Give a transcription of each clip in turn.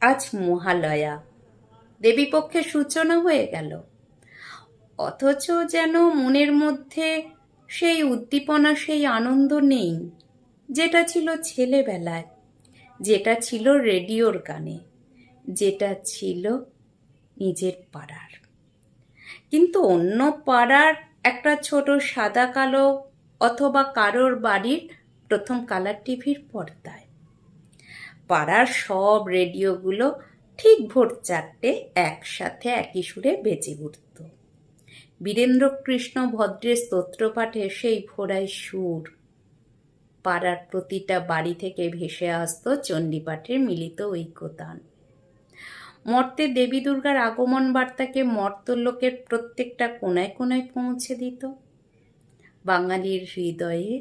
আজ মহালয়া। দেবীপক্ষের সূচনা হয়ে গেল। অথচ যেন মনের মধ্যে সেই উদ্দীপনা, সেই আনন্দ নেই, যেটা ছিল ছেলেবেলায়, যেটা ছিল রেডিওর গানে যেটা ছিল নিজের পাড়ার। কিন্তু অন্য পাড়ার একটা ছোট সাদা কালো অথবা কারোর বাড়ির প্রথম কালার টিভির পর্দায় পাড়ার সব রেডিওগুলো ঠিক ভোর চারটে একসাথে একই সুরে বেজে উঠত। বীরেন্দ্র কৃষ্ণ ভদ্রের স্তোত্রপাঠে সেই ভোরায় সুর। পাড়ার প্রতিটা বাড়ি থেকে ভেসে আসতো চণ্ডীপাঠের মিলিত ঐক্যতান। মর্তে দেবী দুর্গার আগমন বার্তাকে মর্তলোকের প্রত্যেকটা কোনায় কোনায় পৌঁছে দিত। বাঙালির হৃদয়ে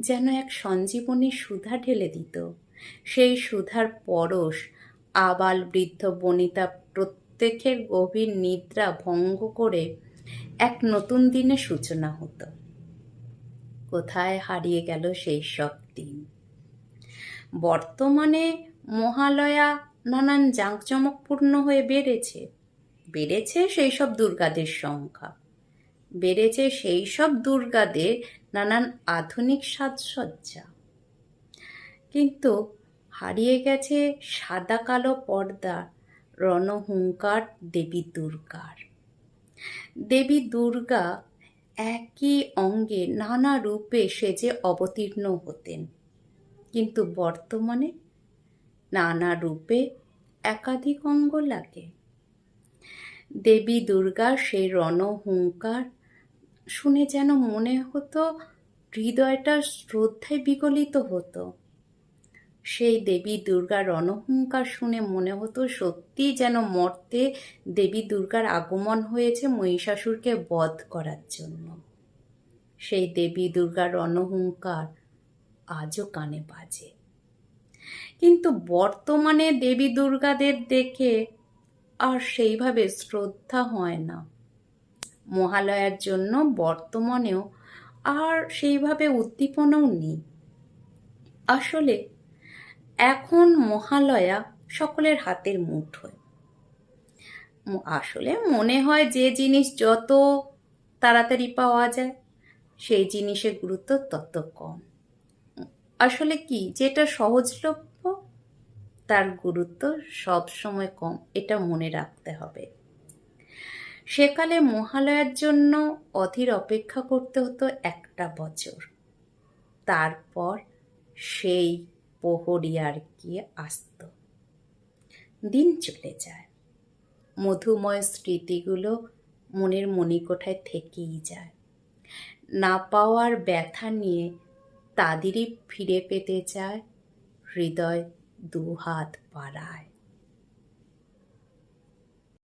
যেন এক সঞ্জীবনী সুধা ঢেলে দিত। সেই সুধার পরশ, আবাল বৃদ্ধ বনিতা প্রত্যেকের গভীর নিদ্রা ভঙ্গ করে এক নতুন দিনের সূচনা হতো। কোথায় হারিয়ে গেল সেই সব দিন? বর্তমানে মহালয়া নানান জাঁকজমকপূর্ণ হয়ে বেড়েছে। বেড়েছে সেই সব দুর্গাদের সংখ্যা। বেড়েছে সেই সব দুর্গাদের নানান আধুনিক সাজসজ্জা। কিন্তু হারিয়ে গেছে সাদা কালো পর্দা, রণহুঙ্কার দেবী দুর্গার। দেবী দুর্গা একই অঙ্গে নানা রূপে সেজে অবতীর্ণ হতেন। কিন্তু বর্তমানে নানা রূপে একাধিক অঙ্গ লাগে। দেবী দুর্গার সেই রণহুঙ্কার শুনে যেন মনে হতো হৃদয়টা শ্রদ্ধায় বিগলিত হতো। সেই দেবী দুর্গার রণহুঙ্কার শুনে মনে হতো সত্যি যেন মর্তে দেবী দুর্গার আগমন হয়েছে মহিষাসুরকে বধ করার জন্য। সেই দেবী দুর্গার রণহুঙ্কার আজও কানে বাজে। কিন্তু বর্তমানে দেবী দুর্গাদের দেখে আর সেইভাবে শ্রদ্ধা হয় না। মহালয়ার জন্য বর্তমানেও আর সেইভাবে উদ্দীপনাও নেই। আসলে এখন মহালয়া সকলের হাতের মুঠোয়। আসলে মনে হয় যে জিনিস যত তাড়াতাড়ি পাওয়া যায়, সেই জিনিসের গুরুত্ব তত কম। আসলে কি, যেটা সহজলভ্য, তার গুরুত্ব সবসময় কম, এটা মনে রাখতে হবে। সেকালে মহালয়ার জন্য অধীর অপেক্ষা করতে হতো একটা বছর। তারপর সেই প্রহরিয়ার গিয়ে আসত। দিন চলে যায়। মধুময় স্মৃতিগুলো মনের মণিকোঠায় থেকেই যায়। না পাওয়ার ব্যথা নিয়ে তাদেরই ফিরে পেতে চায়। হৃদয় দুহাত পাড়ায়